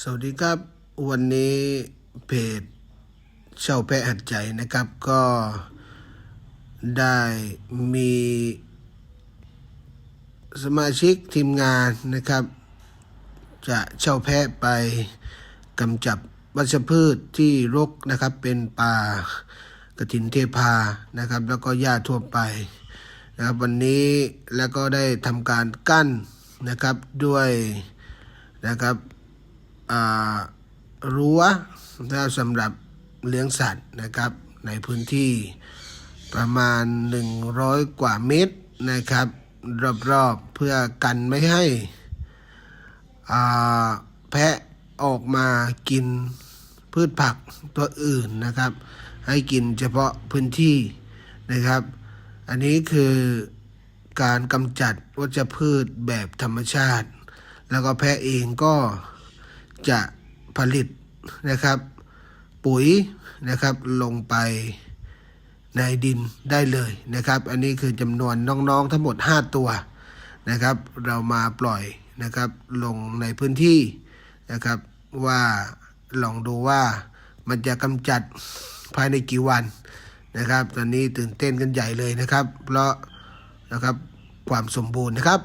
สวัสดีครับ วันนี้เพจเช่าแพะหัดใจนะครับ ก็ได้มีสมาชิกทีมงานนะครับ จะเช่าแพะไปกำจับวัชพืชที่รกนะครับเป็นป่ากระถินเทพานะครับ แล้วก็หญ้าทั่วไปนะครับวันนี้แล้วก็ได้ทำการกั้นนะครับด้วยนะครับ รั้วนะสำหรับเลี้ยงสัตว์นะครับ ในพื้นที่ประมาณ 100 กว่าเมตรนะครับ รอบๆเพื่อกันไม่ให้แพะออกมากินพืชผักตัวอื่นนะครับ ให้กินเฉพาะพื้นที่นะครับ อันนี้คือการกำจัดวัชพืชแบบธรรมชาติ แล้วก็แพะเองก็ จะผลิตนะครับ ปุ๋ยนะครับลงไปในดินได้เลยนะครับ อันนี้คือจำนวนน้องๆทั้งหมด 5 ตัวนะครับ เรามาปล่อยนะครับลงในพื้นที่นะครับว่าลองดูว่ามันจะกำจัดภายในกี่วันนะครับ ตอนนี้ตื่นเต้นกันใหญ่เลยนะครับ เพราะนะครับความสมบูรณ์นะครับ